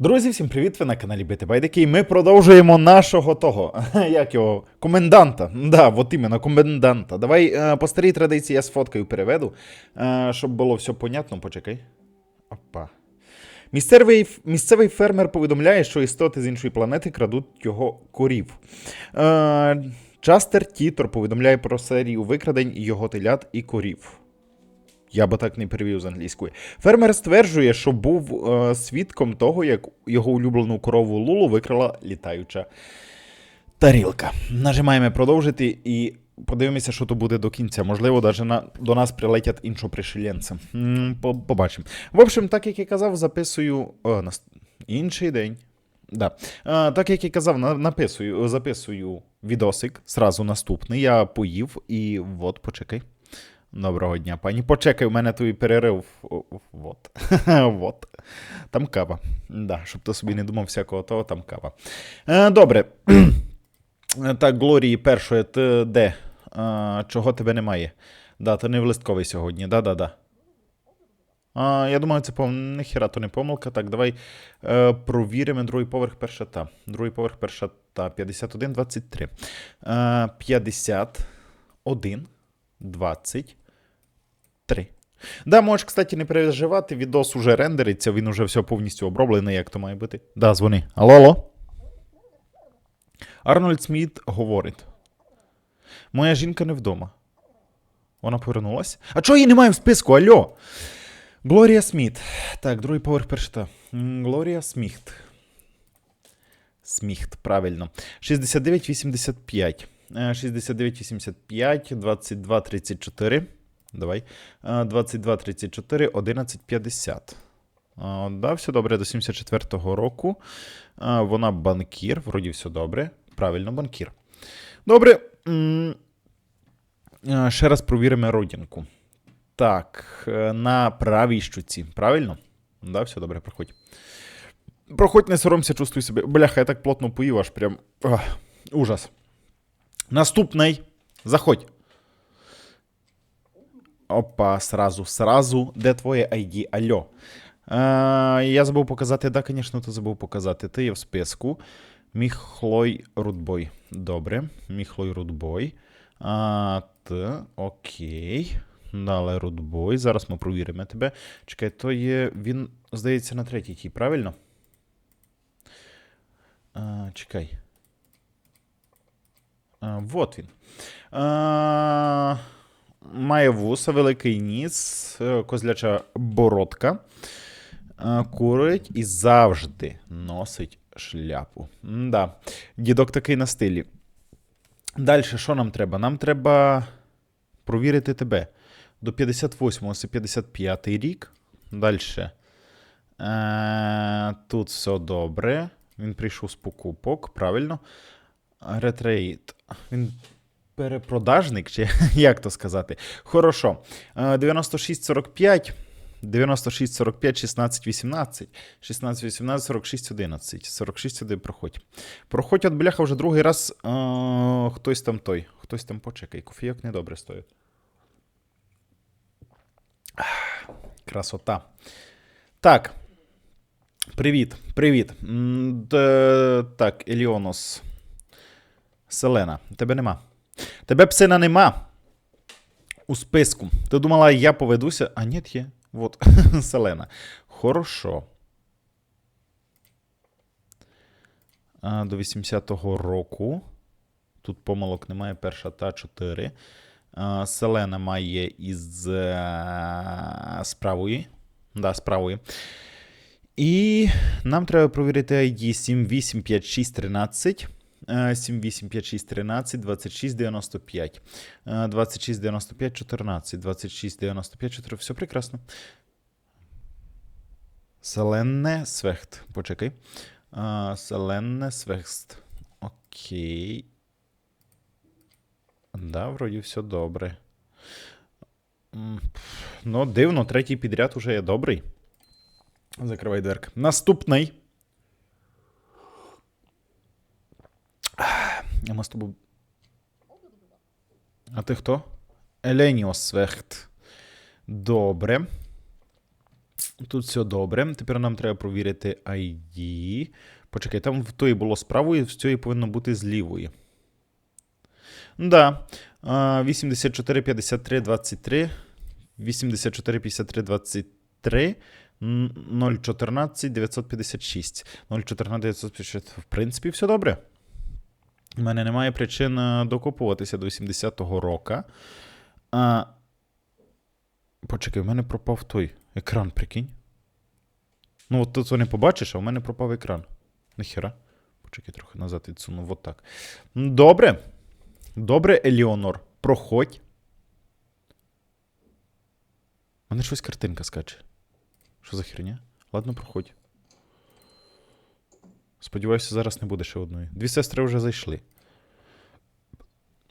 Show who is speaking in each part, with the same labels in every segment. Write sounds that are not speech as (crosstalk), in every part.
Speaker 1: Друзі, всім привіт! Ви на каналі Бити Байдики. І ми продовжуємо нашого того. (laughs) Як його? Коменданта. Да, от іменно, коменданта. Давай е, по старій традиції я сфоткаю переведу, е, щоб було все понятно. Почекай. Опа. Місцевий, місцевий фермер повідомляє, що істоти з іншої планети крадуть його корів. Е, Частер Тітор повідомляє про серію викрадень його телят і корів. Я би так не перевів з англійської. Фермер стверджує, що був е, свідком того, як його улюблену корову Лулу викрала літаюча тарілка. Нажимаємо продовжити і подивимося, що то буде до кінця. Можливо, навіть на, до нас прилетять іншопришеленці. М, Побачимо. В общем, так як я казав, записую о, на інший день. Да. А, так як я казав, на- написую, записую відосик, сразу наступний. Я поїв і от, почекай. Доброго дня, пані. Почекай, у мене твій перерив. Вот. (laughs) вот. Там кава. Да, щоб ти собі не думав всякого того, там кава. Е, добре. (clears throat) Так, Глорії першої, ти де? Е, чого тебе немає? Да, ти не в листковий сьогодні, да-да-да. А, я думаю, це пом... ніхіра то не помилка. Так, давай е, провіримо другий поверх перша та. Другий поверх перша та. 51, 23. Е, 51, 23. Да, можеш, кстати, не переживати, відос уже рендериться, він уже все повністю оброблений, як то має бути. Да, дзвони. Алло, алло. Арнольд Сміт говорить: Моя жінка не вдома. Вона повернулась. А чого її немає в списку? Алло? Глорія Сміт. Так, другий поверх першта. Глорія Сміхт. Сміхт, правильно. 69,85. Е, 69,85, 22,34. Давай. Е, 22,34, 11,50. Е, Да, все добре до 74-го року. Вона банкір, вроді все добре. Правильно, банкір. Добре. Ще раз провіримо родинку. Так, е, на правій щуці. Правильно? Да, все добре, проходь. Проходь, не соромся, чувствуй себе. Бляха, я так плотно поїв, аж прям. Ах, ужас. Наступний. Заходь. Опа, сразу, сразу. Де твоє ID? Алло. Е, я забув показати, да, звісно, ти забув показати. Ти є в списку. Міхлой Рудбой. Добре. Міхлой Рудбой. А, т, окей. Далі Рудбой. Зараз ми провіримо тебе. Чекай, то є. Він, здається, на третій тій, правильно? А, чекай. А, вот він. А, має вуса, великий ніс, е, козляча бородка. Курить і завжди носить шляпу. Да. Дідок такий на стилі. Далі, що нам треба? Нам треба провірити тебе. До 58-го це 55-й рік. Далі. Е, тут все добре. Він прийшов з покупок, правильно. Ретрейт. Він перепродажник, чи (laughs) як то сказати? Хорошо. Е, 96-45. 96, 45, 16, 18, 16, 18, 46, 11. 46, 1 проходь. Проходь от бляха вже другий раз. Е, хтось там той. Хтось там почекай. Кофійок недобре стоїть. Красота. Так. Привіт, привіт. Д- Так, Еліонос. Селена, тебе нема. Тебе псина нема. У списку. Ти думала, я поведуся? А ні, є. Вот. (laughs) Селена. Хорошо. А, до 80-го року. Тут помилок немає. Перша та 4. А, Селена має із е, з правої. Да, з правої. І нам треба провірити ID 785613. Е, 785613, 2695. е, 2695 14, 2695 14. Все прекрасно. Селенне Свехт. Почекай. Е, Селенне Свехт. Окей. Да, вроді все добре. Ну, дивно, третій підряд уже є добрий. Закривай дверк. Наступний. А ми з тобою. А ти хто? Еленіос Свехт. Добре. Тут все добре. Тепер нам треба провірити ID. Почекай, там в тої було з правої, в цієї повинно бути з лівої. Да. А, 84, 53, 23. 84, 53, 23. 014 956. 014 956. В принципі, все добре. У мене немає причин е, докопуватися до 80-го року. А, почекай, в мене пропав той екран, прикинь. Ну, от тут не побачиш, а в мене пропав екран. Нахера. Почекай, трохи назад відсуну. Вот так. Добре. Добре, Еліонор. Проходь. У мене щось картинка скаче. Що за херня? Ладно, проходь. Сподіваюся, зараз не буде ще одної. Дві сестри вже зайшли.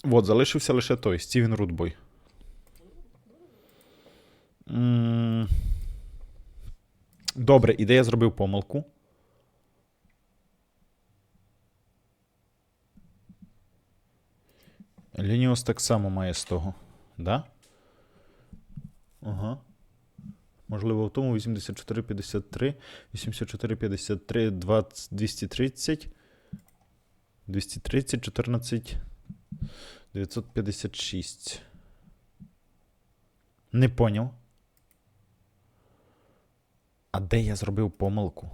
Speaker 1: От, залишився лише той Стівен Рудбой. Добре, і де я зробив помилку? Лініус так само має з того. Да? Ага. Можливо, в тому 8453, 8453, 20, 230, 230, 14, 956. Не поняв. А де я зробив помилку?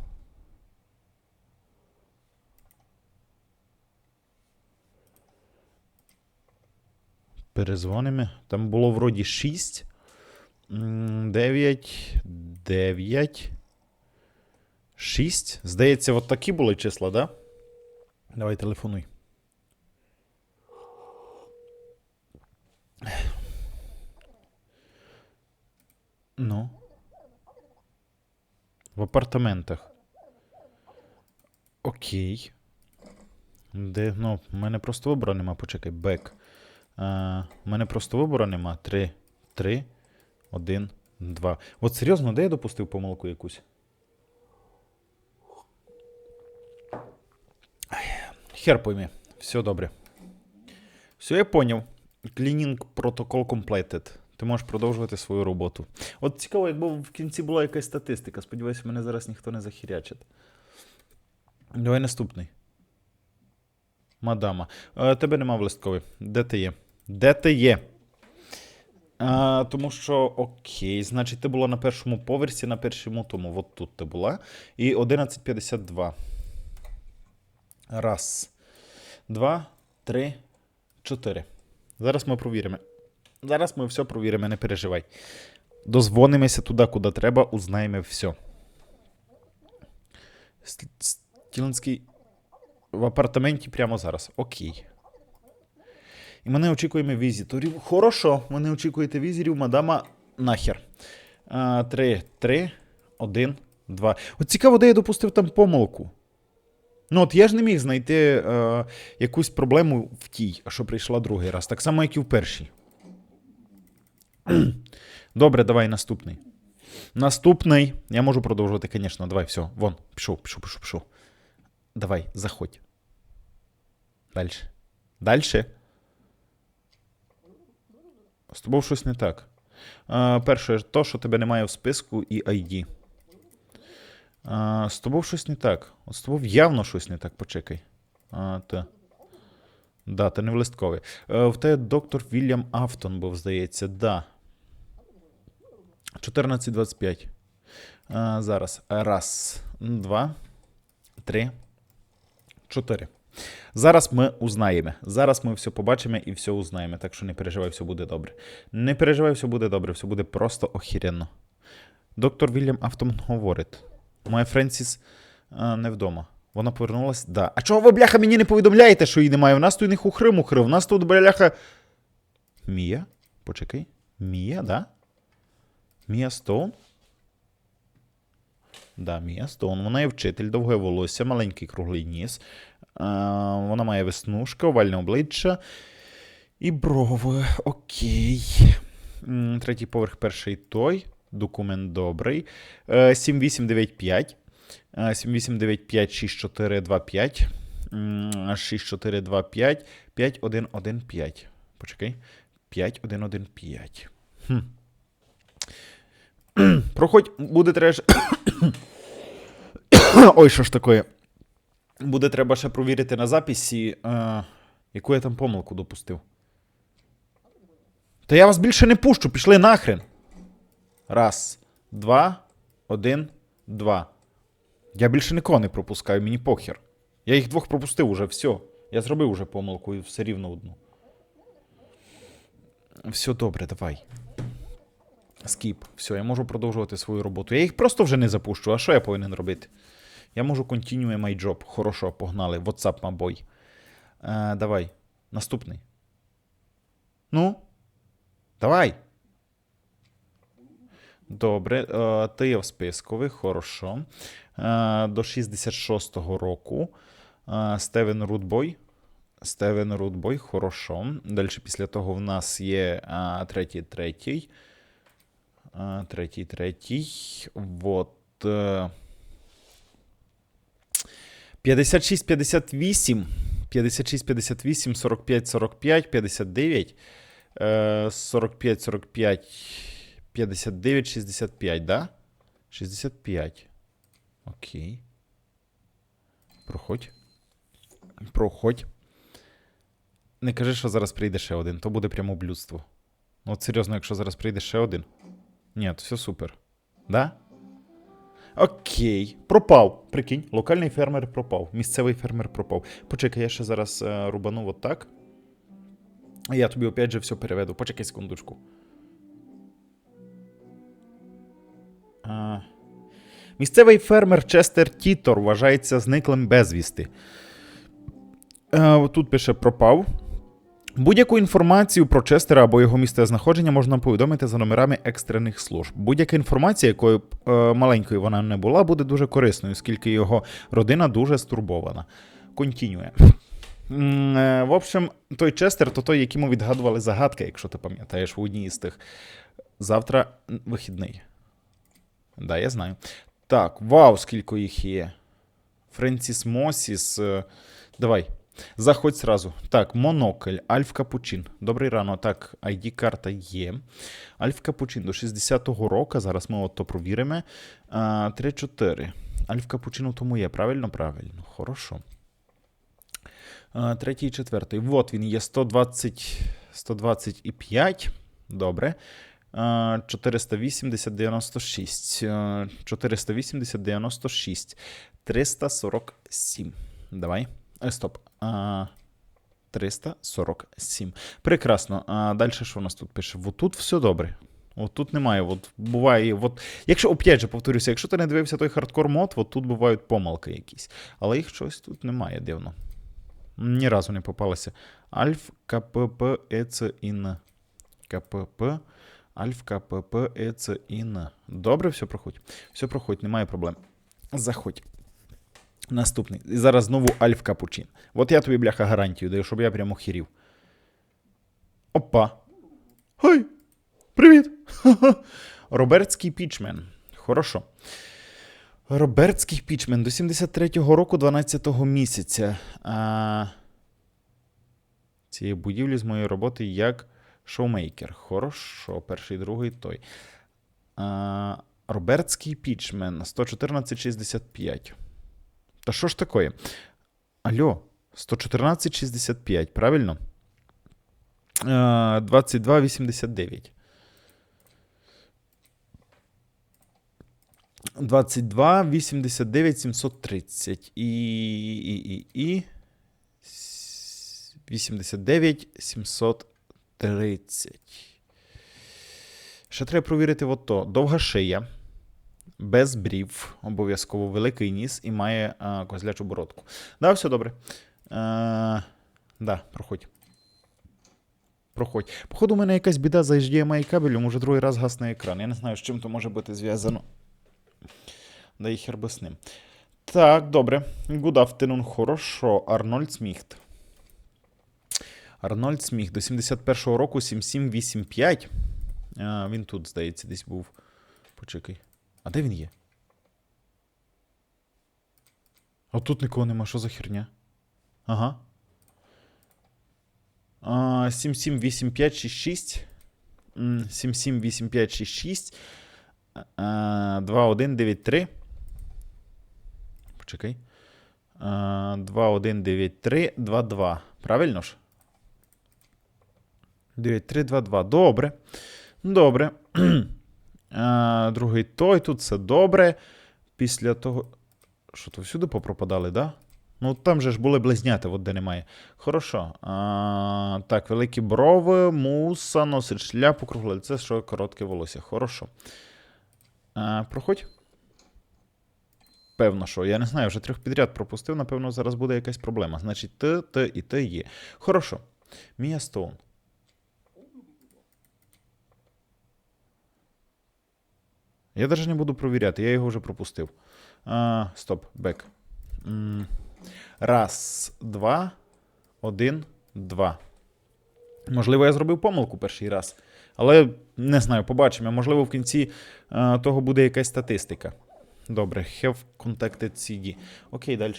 Speaker 1: Перезвонимо. Там було вроді 6. 9, 9, 6. Здається, от такі були числа, да? Давай телефонуй. Ну. В апартаментах. Окей. Де, ну, в мене просто вибору нема, почекай, бек. У мене просто вибору нема. 3, 3, 1, 2. От серйозно, де я допустив помилку якусь? Хер пойми. Все добре. Все, я поняв. Cleaning Protocol completed. Ти можеш продовжувати свою роботу. От цікаво, якби в кінці була якась статистика. Сподіваюся, мене зараз ніхто не захірячить. Давай наступний. Мадама. Е, тебе нема в листкові. Де ти є? Де ти є? А, тому що, окей, значить, ти була на першому поверсі, на першому тому. От тут ти була. І 11.52. Раз. Два, три, чотири. Зараз ми провіримо. Зараз ми все провіримо, не переживай. Дозвонимося туди, куди треба, узнаємо все. Стілинський в апартаменті прямо зараз. Окей. І ми не очікуємо візиторів. Хорошо, ви не очікуєте візитів, мадама нахер. А, Три, три, один, два. От цікаво, де я допустив там помилку. Ну, от я ж не міг знайти е, якусь проблему в тій, що прийшла другий раз. Так само, як і в першій. (clears throat) Добре, давай наступний. Наступний. Я можу продовжувати, звісно. Давай, все. Вон, пішов, пішов, пішов, пішов. Давай, заходь. Дальше. Дальше. З тобою щось не так. Перше, то, що тебе немає в списку і ID. З тобою щось не так. От з тобою явно щось не так, почекай. А, та. Да, ти не в листковий. Е, в тебе доктор Вільям Афтон був, здається, да. 14.25. Зараз. Раз, два, три, чотири. Зараз ми узнаємо. Зараз ми все побачимо і все узнаємо. Так що не переживай, все буде добре. Не переживай, все буде добре, все буде просто охеренно. Доктор Вільям Автон говорить. Моя Френсіс а, не вдома. Вона повернулась? Да. А чого ви, бляха, мені не повідомляєте, що її немає? У нас тут не хухри-мухри, у нас тут, бляха. Мія? Почекай. Мія, да? Мія Стоун? Да, Мія Стоун. Вона є вчитель, довге волосся, маленький круглий ніс. А, вона має веснушка, овальне обличчя і брови. Окей. Третій поверх, перший той. Документ добрий. Е, 7895. Е, 7895 6425. 6425 5115. Почекай. 5115. Хм. Проходь, буде ще- (coughs) Ой, що ж таке? Буде треба ще провірити на записі, е, яку я там помилку допустив. Та я вас більше не пущу, пішли нахрен. Раз, два, один, два. Я більше нікого не пропускаю, мені похер. Я їх двох пропустив уже, все. Я зробив уже помилку і все рівно одну. Все добре, давай. Скіп. Все, я можу продовжувати свою роботу. Я їх просто вже не запущу. А що я повинен робити? Я можу continue my job. Хорошо, погнали. WhatsApp, boy. Е, давай. Наступний. Ну. Давай. Добре. Е, ти є в спискових, хорошо. Е, до 66-го року. Е, Стевен Рудбой. Стевен Рудбой, хорошо. Далі після того в нас є а, третій, третій. А, третій, третій. Вот. Е, 56, 58. 56, 58, 45, 45, 59. е, 45, 45, 59, 65, да? 65. Окей. Проходь. Проходь. Не кажи, що зараз прийде ще один, то буде прямо блюдство. Ну, От серйозно, якщо зараз прийде ще один. Ні, то все супер. Да? Окей. Пропав. Прикинь, локальний фермер пропав. Місцевий фермер пропав. Почекай, я ще зараз е, рубану от так. Я тобі опять же все переведу. Почекай секундочку. А... Місцевий фермер Честер Тітор вважається зниклим безвісти. Е, тут пише пропав. Будь-яку інформацію про Честера або його місце знаходження можна повідомити за номерами екстрених служб. Будь-яка інформація, якою е, маленькою вона не була, буде дуже корисною, оскільки його родина дуже стурбована. Контінює. Е, В общем, той Честер, то той, якому відгадували загадки, якщо ти пам'ятаєш, в одній із тих. Завтра вихідний. Да, я знаю. Так, вау, скільки їх є. Френсіс Мосіс. е, Давай. Заходь сразу. Так, Монокль, Альф Капучин. Добрий рано. Так, ID-карта є. Альф Капучин до 60-го року. Зараз ми от то провіримо. 3-4. Альф Капучин тому є. Правильно? Правильно. Хорошо. Третій і четвертий. Вот він є 120, 125. Добре. 480, 96. 480, 96. 347. Давай. Е, Стоп. А, 347. Прекрасно. А далі що у нас тут пише? Вот тут все добре. От тут немає. От буває. От, якщо, опять же, повторюся, якщо ти не дивився той хардкор мод, от тут бувають помилки якісь. Але їх щось тут немає дивно. Ні разу не попалося. Альф КПП ЕЦІН. КПП. Альф КПП ЕЦІН. Добре, все проходь. Все проходь, немає проблем. Заходь. Наступний. І зараз знову Альф Капучин. От я тобі, бляха, гарантію даю, щоб я прямо хірів. Опа. Хай! Привіт! (laughs) Робертський пічмен. Хорошо. Робертський пічмен до 73-го року 12-го місяця. А... Цієї будівлі з моєї роботи як шоумейкер. Хорошо, перший, другий той. А... Робертський пічмен 114,65. Та що ж таке? Алло, 114,65, правильно? Е, 22,89. 22, 89, 730. І, і, і, і. с- 89, 730. Ще треба провірити от то. Довга шия. Без брів, обов'язково великий ніс і має а, козлячу бородку. Да, все добре. Е, да, проходь. Проходь. Походу, у мене якась біда за HDMI кабелем, уже другий раз гасне екран. Я не знаю, з чим то може бути зв'язано. Да і хер би з ним. Так, добре. Good afternoon, хорошо. Арнольд Сміхт. Арнольд Сміхт до 71-го року 7785. А, він тут, здається, десь був. Почекай. А де він є? А тут нікого нема, що за херня? Ага. А, 778566. М, 778566. 2, 1, 9, 3. Почекай. 2, 1, 9, 3, 2, 2. Правильно ж? 9, 3, 2, 2. Добре. Добре. (clears throat) Другий той, тут все добре. Після того. Що то всюди попропадали, да? Ну, там же ж були близняти, от де немає. Хорошо. А, так, великі брови, муса, носить шляпу, кругле лице, що коротке волосся. Хорошо. А, проходь. Певно, що. Я не знаю, вже трьох підряд пропустив, напевно, зараз буде якась проблема. Значить, Т, Т і Т є. Хорошо. Мія Стоун. Я навіть не буду провіряти, я його вже пропустив. А, стоп, бек. Раз, два, один, два. Можливо, я зробив помилку перший раз. Але не знаю, побачимо. Можливо, в кінці е, того буде якась статистика. Добре, have contacted CD. Окей, далі.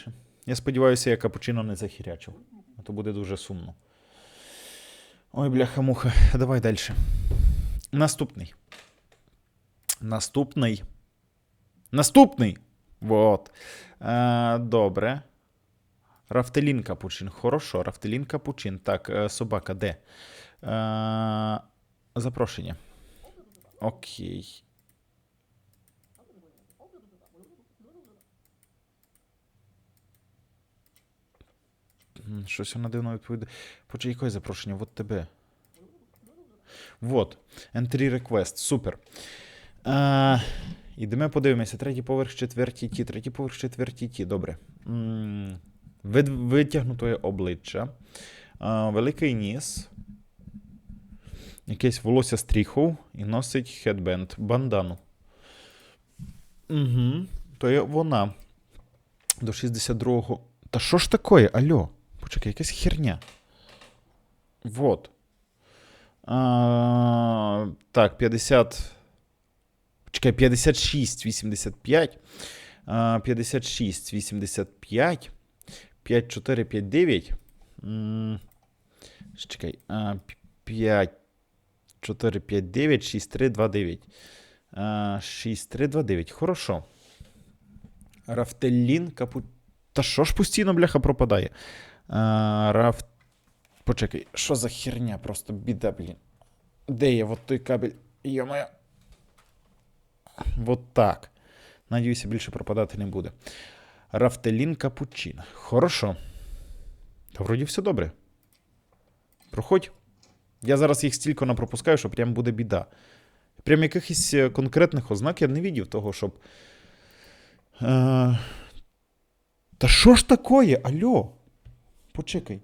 Speaker 1: Я сподіваюся, я капучино не захірячив. А то буде дуже сумно. Ой, бляха-муха. Давай далі. Наступний. Наступний. Наступний. Вот. Е, добре. Рафтелін капучин. Хорошо, Рафтелін капучин. Так, е, собака де? Е, запрошення. Окей. Щось вона дивно відповідає. Почекай, яке запрошення? Вот тебе. Вот. Entry request. Супер. Е, ідемо подивимося. Третій поверх, четвертій ті. Третій поверх, четвертій ті. Добре. Витягнутое обличчя. Е, великий ніс. Якесь волосся стріхов і носить хедбенд, бандану. Угу. То є вона. До 62-го. Та що ж таке? Алло? Почекай, якась херня. Вот. А, так, 50. Чекай, 56, 85. 56, 85. 5, 4, 5, 9. М, Чекай. 5, 4, 5, 9, 6, 3, 2, 9. 6, 3, 2, 9. Хорошо. Рафтелін капу... Та що ж постійно, бляха, пропадає? Раф... Почекай, що за херня? Просто біда, блін. Де є от той кабель? Йо-моє. Вот так. Надіюся, більше пропадати не буде. Рафтелін капучино. Хорошо. Та вроді все добре. Проходь. Я зараз їх стільки напропускаю, що прям буде біда. Прям якихось е, конкретних ознак я не видів того, щоб. Е... Та що ж такое? Алло? Почекай.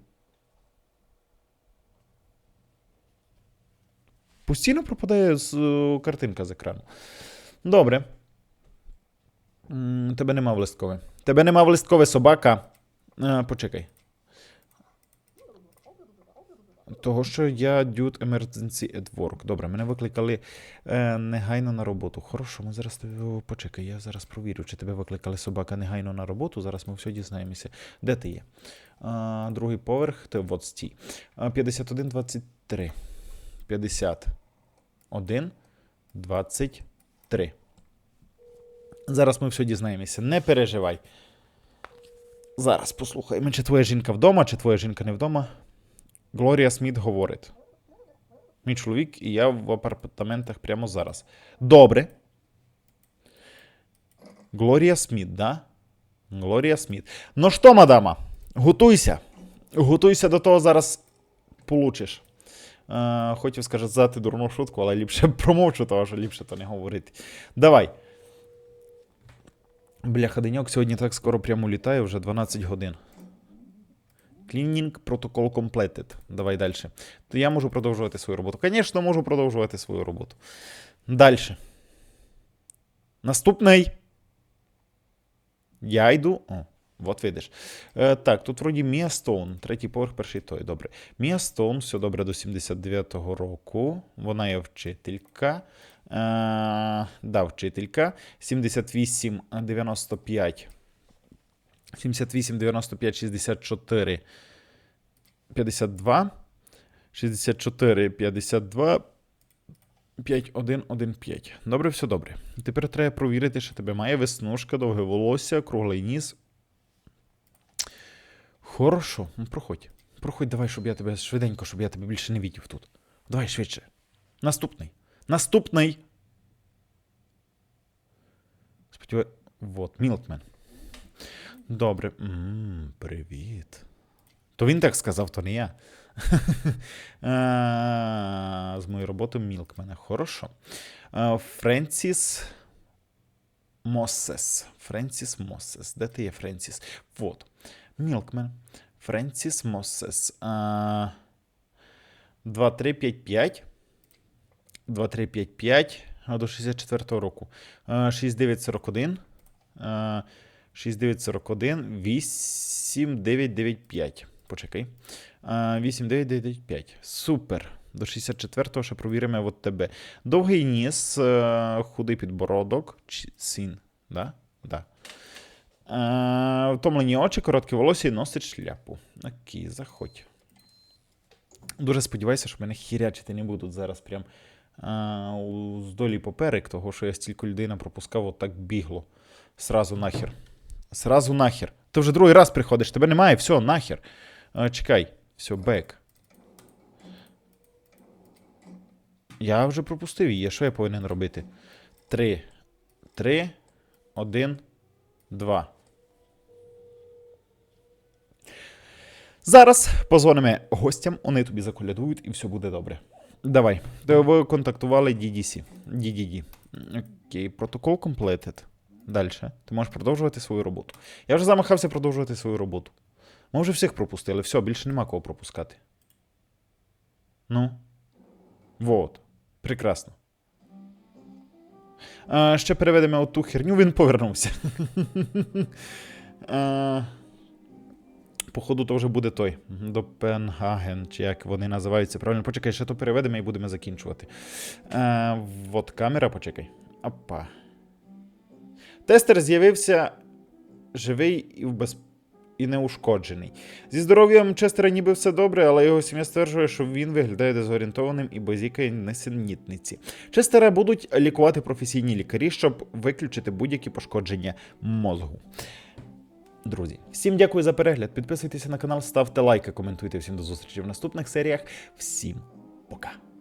Speaker 1: Постійно пропадає з е, картинка з екрану. Добре. Тебе нема в листкове. Тебе нема в листкове собака. Е, почекай. Того, що я dude emergency at work. Добре, мене викликали е, негайно на роботу. Хорошо, ми зараз тебе. Почекай, я зараз провірю, чи тебе викликали собака негайно на роботу. Зараз ми все дізнаємося. Де ти є? А, другий поверх, ти от стій. 51, 23. 51, 23. Зараз ми все дізнаємося. Не переживай. Зараз послухаємо, чи твоя жінка вдома, чи твоя жінка не вдома. Глорія Сміт говорить. Мій чоловік і я в апартаментах прямо зараз. Добре. Глорія Сміт, да? Глорія Сміт. Ну що, мадама, готуйся. Готуйся до того, зараз получиш. Е, хотів сказати дурну шутку, але ліпше (laughs) промовчу, того що ліпше то не говорити. Давай. Бляха, деньок сьогодні так скоро прямо літає, вже 12 годин. Cleaning протокол completed. Давай далі. То я можу продовжувати свою роботу. Звісно, можу продовжувати свою роботу. Далі. Наступний. Я йду. О, от видиш. Е, так, тут вроді Мія Стоун, третій поверх, перший той. Добре. Мія Стоун, все добре до 79-го року. Вона є вчителька. Е, да, вчителька. 78, 95. 78, 95, 64, 52. 64, 52, 5115. Добре, все добре. Тепер треба провірити, що тебе має веснушка, довге волосся, круглий ніс. Хорошо, ну проходь. Проходь, давай, щоб я тебе швиденько, щоб я тебе більше не відів тут. Давай швидше. Наступний. Наступний. Сподіваюся. Вот, Мілкмен. Добре. м привіт. То він так сказав, то не я. (laughs) Е, З моєю роботою Мілкмена. Хорошо. Е, Френсіс Моссес. Френсіс Моссес. Де ти є, Френсіс? Вот. Мілкмен. Френсіс Моссес. Е, 2355. 2355 до 64-го року. Е, 6941. е, 6941. 8995. Почекай. Е, 8995. Супер. До 64-го ще провіримо от тебе. Довгий ніс, е, худий підбородок. Син. Да? Да. Е, Втомлені очі, короткі волосся і носить шляпу. Окей, заходь. Дуже сподіваюся, що мене хірячити не будуть зараз прям а, у здолі поперек, того, що я стільки людей пропускав отак бігло. Сразу нахер. Сразу нахер. Ти вже другий раз приходиш, тебе немає, все, нахер. А, чекай, все, бек. Я вже пропустив її. Що я повинен робити? Три. Три. Один. Два. Зараз позвонимо гостям, вони тобі заколядують і все буде добре. Давай. Ви контактували DDC. DDD. Окей, протокол completed. Далі. Ти можеш продовжувати свою роботу. Я вже замахався продовжувати свою роботу. Ми вже всіх пропустили. Все, більше нема кого пропускати. Ну. Вот. Прекрасно. А, ще переведемо оту херню, він повернувся. (laughs) а, Походу, то вже буде той. Допенгаген, чи як вони називаються. Правильно, почекай, ще то переведемо і будемо закінчувати. Е, от камера, почекай. Опа. Тестер з'явився живий і в без... і неушкоджений. Зі здоров'ям Честера ніби все добре, але його сім'я стверджує, що він виглядає дезорієнтованим і базікає несенітниці. Честера будуть лікувати професійні лікарі, щоб виключити будь-які пошкодження мозгу. Друзі, всім дякую за перегляд. Підписуйтеся на канал, ставте лайки, коментуйте. Всім до зустрічі в наступних серіях. Всім пока.